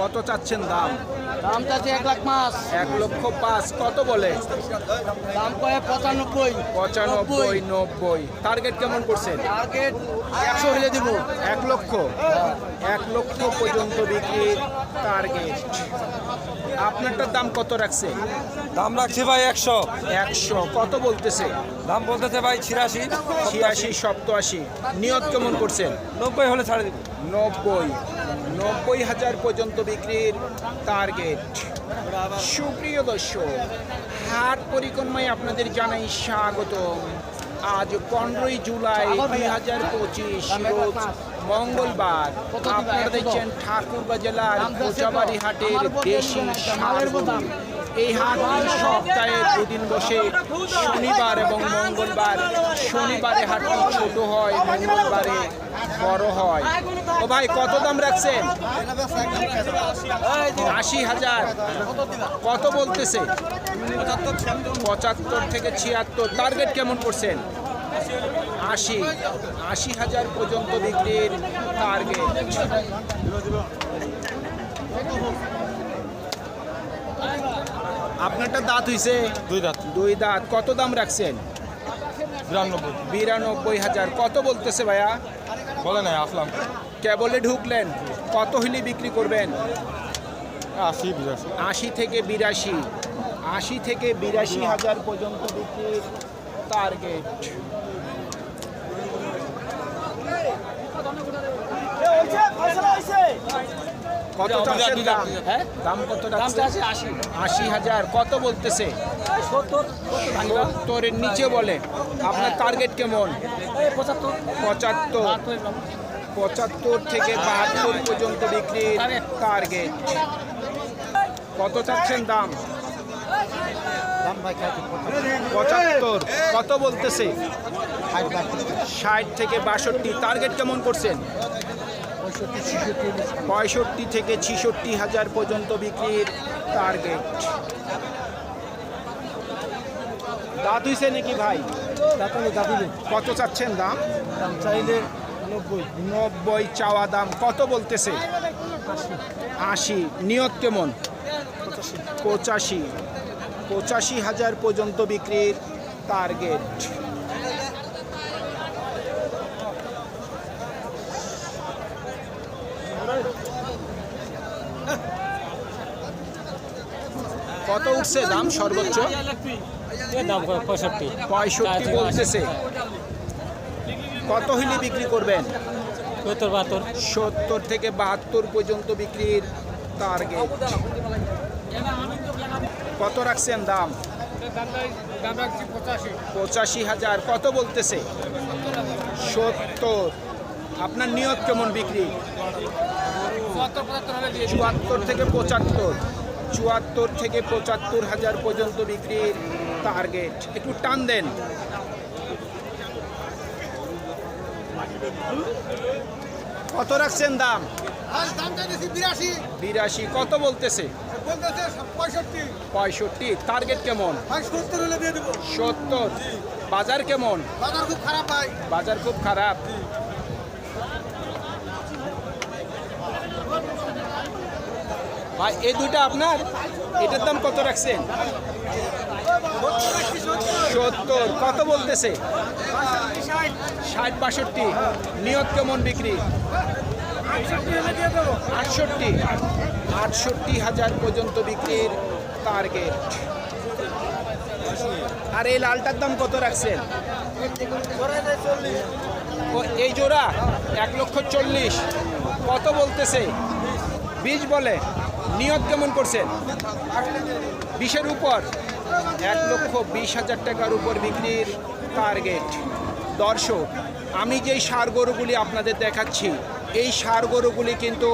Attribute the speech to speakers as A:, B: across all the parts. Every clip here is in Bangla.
A: কত চাচ্ছেন দাম?
B: দাম চাচ্ছে এক লাখ পাঁচ।
A: এক লক্ষ পাঁচ কত বলে?
B: দাম কয়ে পঁচানব্বই।
A: পঁচানব্বই নব্বই। টার্গেট কেমন করছেন?
B: টার্গেট একশো হলে দিব।
A: এক লক্ষ? এক লক্ষ পর্যন্ত বিক্রির টার্গেট আপনারটার দাম কত রাখছে?
C: দাম রাখছি ভাই একশো।
A: একশো। কত বলতেছে?
C: দাম বলতেছে ভাই ছিয়াশি।
A: ছিয়াশি সপ্তআশি নিয়ত কেমন করছেন?
C: নব্বই হলে ছাড়ে দিব।
A: নব্বই নব্বই হাজার পর্যন্ত বিক্রির টার্গেট সুপ্রিয় দর্শক, হাট পরিক্রমায় আপনাদের জানাই স্বাগত আজ পনেরোই জুলাই দুই হাজার পঁচিশ, রোজ মঙ্গলবার। আপনারা দেখছেন ঠাকুরবা জেলার হাটের দেশি। এই হাট সপ্তাহে দুদিন বসে শনিবার এবং মঙ্গলবার। শনিবারে হাটটি ছোট হয়, মঙ্গলবারে বড় হয়। ও ভাই, কত দাম রাখছেন? আশি হাজার। কত বলতেছে? পঁচাত্তর থেকে ছিয়াত্তর। টার্গেট কেমন করছেন? আশি। আশি হাজার পর্যন্ত বিক্রির টার্গেট আপনারটা দাঁত হইছে?
C: দুই দাঁত।
A: দুই দাঁত। কত দাম রাখছেন?
C: বিরানব্বই।
A: বিরানব্বই হাজার। কত বলতেছে ভাইয়া?
C: বলে নাই আসলাম।
A: কেবলে ঢুকলেন। কত হইলে বিক্রি করবেন?
C: আশি বিরাশি।
A: আশি থেকে বিরাশি। আশি থেকে বিরাশি হাজার পর্যন্ত বিক্রির টার্গেট কত দাম
B: হ্যাঁ?
A: দাম কত
B: দাম আশি।
A: আশি হাজার। কত বলতেছে? সত্তরের নিচে বলে। আপনার টার্গেট কেমন?
B: পঁচাত্তর।
A: পঁচাত্তর। পঁচাত্তর থেকে বাহাত্তর পর্যন্ত বিক্রির টার্গেট কত চাচ্ছেন দাম? পঁচাত্তর। কত বলতেছে? ষাট থেকে বাষট্টি। টার্গেট কেমন করছেন? পঁয়ষট্টি থেকে ছিষট্টি হাজার পর্যন্ত বিক্রির টার্গেট দাঁত হইছে নাকি ভাই? কত চাচ্ছেন দাম?
B: দাম চাইলে নব্বই।
A: নব্বই চাওয়া দাম কত বলতেছে? আশি। নিয়ত কেমন? পঁচাশি। পঁচাশি। হাজার পর্যন্ত বিক্রির টার্গেট কত উঠছে? দাম সর্বোচ্চ?
B: পঁয়ষট্টি
A: পঁয়ষট্টি বলতেছে। কত হইলে বিক্রি করবেন?
B: সত্তর বাহাত্তর
A: সত্তর থেকে বাহাত্তর পর্যন্ত বিক্রির টার্গেট কত রাখছেন দাম?
B: পঁচাশি
A: হাজার। কত বলতেছে? সত্তর। আপনার নিয়ত কেমন বিক্রি?
B: চুয়াত্তর
A: থেকে পঁচাত্তর। চুয়াত্তর থেকে পঁচাত্তর হাজার পর্যন্ত বিক্রির টার্গেট একটু টান দেন। কত রাখছেন দাম?
D: বিরাশি।
A: কত বলতেছে?
D: পঁয়ষট্টি।
A: টার্গেট কেমন?
D: সত্তর
A: বাজার কেমন?
D: বাজার খুব খারাপ
A: বাজার খুব খারাপ। ভাই, এই দুইটা আপনার? এটার দাম কত রাখছেন? সত্তর। কত বলতেছে? ষাট বাষট্টি। নিয়ত কেমন বিক্রি? আটষট্টি। আটষট্টি হাজার পর্যন্ত বিক্রির টার্গেট আর এই লালটার দাম কত রাখছেন? এই জোড়া এক লক্ষ চল্লিশ। কত বলতেছে? বিশ বলে। নিয়ত কেমন করছেন? বিশের উপর এক লক্ষ বিশ হাজার টাকার উপর বিক্রির টার্গেট দর্শক, আমি যেই সার গরুগুলি আপনাদের দেখাচ্ছি, এই সার গরুগুলি কিন্তু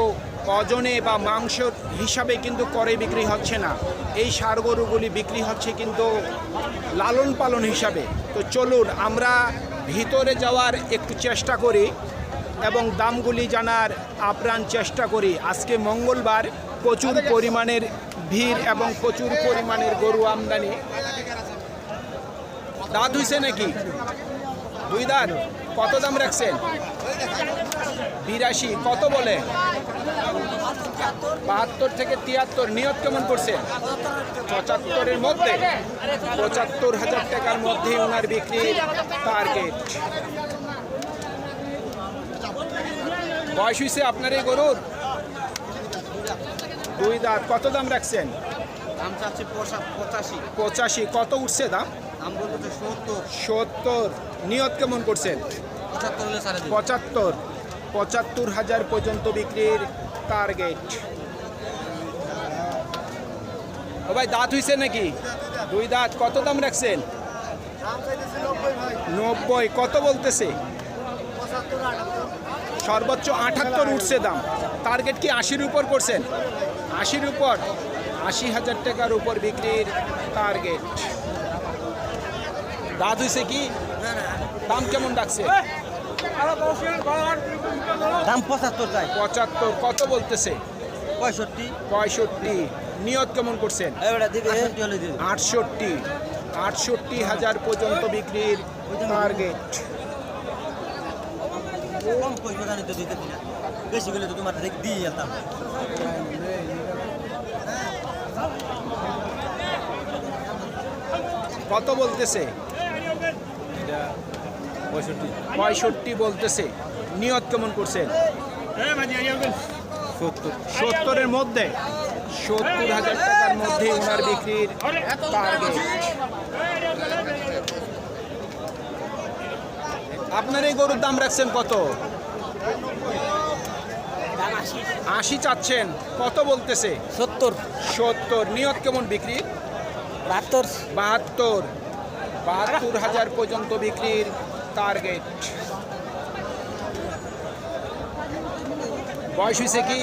A: ওজনে বা মাংস হিসাবে কিন্তু করে বিক্রি হচ্ছে না। এই সার গরুগুলি বিক্রি হচ্ছে কিন্তু লালন পালন হিসাবে। তো চলুন, আমরা ভিতরে যাওয়ার একটু চেষ্টা করি। এবং দামগুলি জানার আপ্রাণ চেষ্টা করি। আজকে মঙ্গলবার প্রচুর পরিমাণের ভিড় এবং প্রচুর পরিমাণের গরু আমদানি। দাঁত হইছে নাকি? দুই দাঁত? কত দাম রাখছেন? বিরাশি। কত বলে? বাহাত্তর থেকে তিয়াত্তর। নিয়ত কেমন করছেন পঁচাত্তরের মধ্যে। পঁচাত্তর হাজার টাকার মধ্যে ওনার বিক্রির টার্গেট বয়স হয়েছে আপনার এই গরুর? দুই দাঁত। কত দাম রাখছেন?
D: দাম চাচ্ছে পঁচাশি।
A: পঁচাশি। কত উঠছে দাম?
D: সত্তর।
A: নিয়ত কেমন করছেন?
D: পঁচাত্তর
A: পঁচাত্তর। হাজার পর্যন্ত বিক্রির টার্গেট ও ভাই দাঁত হইছে নাকি? দুই দাঁত। কত দাম রাখছেন?
D: নব্বই
A: কত বলতেছে? সর্বোচ্চ আটাত্তর উঠছে দাম। টার্গেট কি আশির উপর করছেন? আশির উপর আশি হাজার টাকার উপর বিক্রির টার্গেট দাঁত হইছে কি? দাম কেমন ডাকছে?
D: দাম পঁচাত্তর চাই।
A: পঁচাত্তর কত বলতেছে?
D: পঁয়ষট্টি।
A: পঁয়ষট্টি। নিয়ত কেমন করছেন?
D: আটষট্টি
A: আটষট্টি হাজার পর্যন্ত বিক্রির টার্গেট
D: কম পয়সা জানি তো দিতে দিনা বেশি গেলে তো তোমার দেখ দিয়ে যেতাম
A: কত বলতেছে?
C: পঁয়ষট্টি।
A: পঁয়ষট্টি বলতেছে। নিয়ত কেমন করছেন?
C: সত্তর।
A: সত্তরের মধ্যে। সত্তর হাজার টাকার মধ্যে ওনার বিক্রির টার্গেট আপনার এই গরুর দাম রাখছেন কত? আশি চাচ্ছেন। কত বলতেছে?
B: সত্তর।
A: সত্তর। নিয়ত কেমন বিক্রি?
B: বাহাত্তর।
A: বাহাত্তর। বাহাত্তর হাজার পর্যন্ত বিক্রির টার্গেট বয়স হয়েছে কি?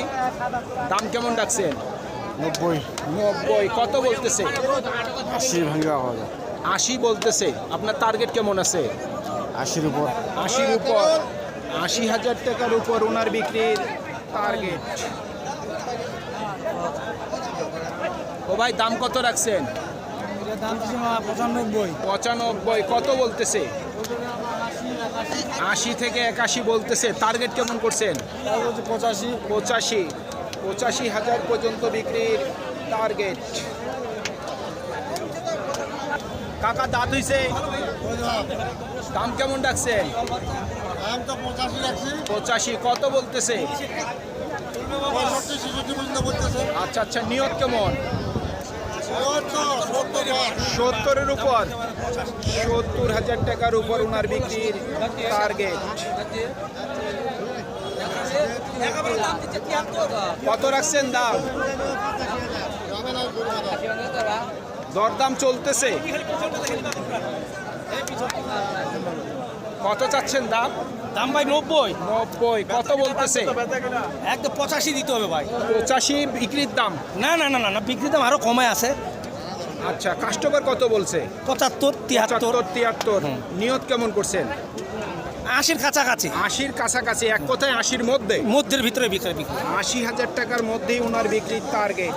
A: দাম কেমন রাখছেন?
C: নব্বই।
A: নব্বই। কত বলতেছে?
C: আশি ভাঙ্গা
A: আশি বলতেছে। আপনার টার্গেট কেমন আছে?
C: আশির উপর।
A: আশির উপর। আশি হাজার টাকার উপর ওনার বিক্রির টার্গেট ও ভাই দাম কত রাখছেন?
B: পঁচানব্বই।
A: পঁচানব্বই কত বলতেছে? আশি থেকে একাশি বলতেছে। টার্গেট কেমন করছেন?
B: পঁচাশি।
A: পঁচাশি। পঁচাশি হাজার পর্যন্ত বিক্রির টার্গেট কাকা দাঁত হইছে। দাম কেমন
D: তো পঁচাশি
A: কত বলতেছে? আচ্ছা আচ্ছা নিয়ত কেমন? সত্তরের উপর। সত্তর হাজার টাকার উপর ওনার বিক্রির টার্গেট কত রাখছেন দাম? দরদাম চলতেছে। কত চাচ্ছেন দাম?
B: দাম ভাই নব্বই।
A: নব্বই কত বলতেছে?
B: একদম পঁচাশি দিতে হবে ভাই।
A: পঁচাশি বিক্রির দাম?
B: না না না না না বিক্রির দাম আরও কমে আছে।
A: আচ্ছা কাস্টমার কত বলছে?
B: পঁচাত্তর তিয়াত্তর।
A: তিয়াত্তর। নিয়ত কেমন করছেন?
B: আশির কাছাকাছি।
A: আশির কাছাকাছি এক কথায় আশির মধ্যে?
B: মধ্যের ভিতরে বিক্রি বিক্রি।
A: আশি হাজার টাকার মধ্যেই ওনার বিক্রির টার্গেট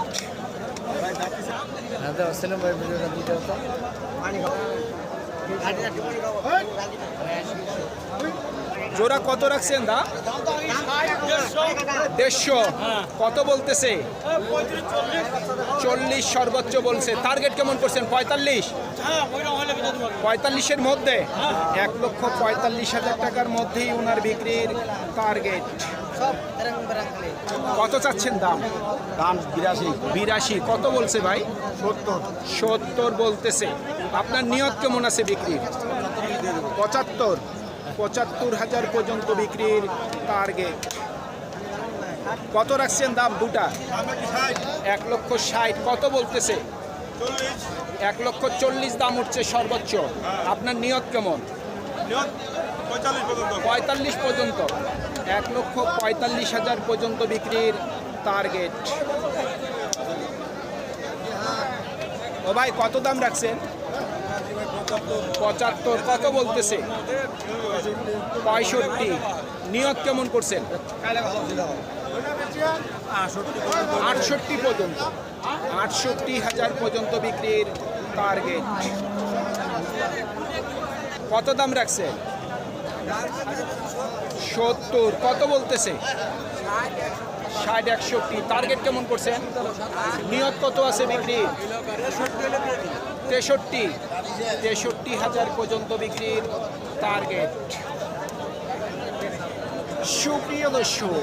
A: জোড়া কত রাখছেন দা? দেড়শো। কত বলতেছে? চল্লিশ সর্বোচ্চ বলছে। টার্গেট কেমন করছেন? পঁয়তাল্লিশ? পঁয়তাল্লিশের মধ্যে? এক লক্ষ পঁয়তাল্লিশ হাজার টাকার মধ্যেই ওনার বিক্রির টার্গেট কত চাচ্ছেন দাম?
C: দাম বিরাশি।
A: বিরাশি। কত বলছে ভাই?
C: সত্তর।
A: সত্তর বলতেছে। আপনার নিয়ত কেমন আছে বিক্রির? পঁচাত্তর। পঁচাত্তর হাজার পর্যন্ত বিক্রির টার্গেট কত রাখছেন দাম দুটা? এক লক্ষ ষাট। কত বলতেছে? এক লক্ষ চল্লিশ দাম উঠছে সর্বোচ্চ। আপনার নিয়ত কেমন? পঁয়তাল্লিশ পর্যন্ত। এক লক্ষ পঁয়তাল্লিশ হাজার পর্যন্ত বিক্রির টার্গেট ও ভাই, কত দাম রাখছেন? পঁচাত্তর, কত বলতেছে? পঁয়ষট্টি। নিয়ত কেমন করছেন? আটষট্টি পর্যন্ত। আটষট্টি হাজার পর্যন্ত বিক্রির টার্গেট কত দাম রাখছে সত্তর, কত বলতেছে? ষাট, একষট্টি টার্গেট কেমন করছেন নিয়ত কত আছে বিক্রি? তেষট্টি তেষট্টি হাজার পর্যন্ত বিক্রির টার্গেট সুপ্রিয় দর্শক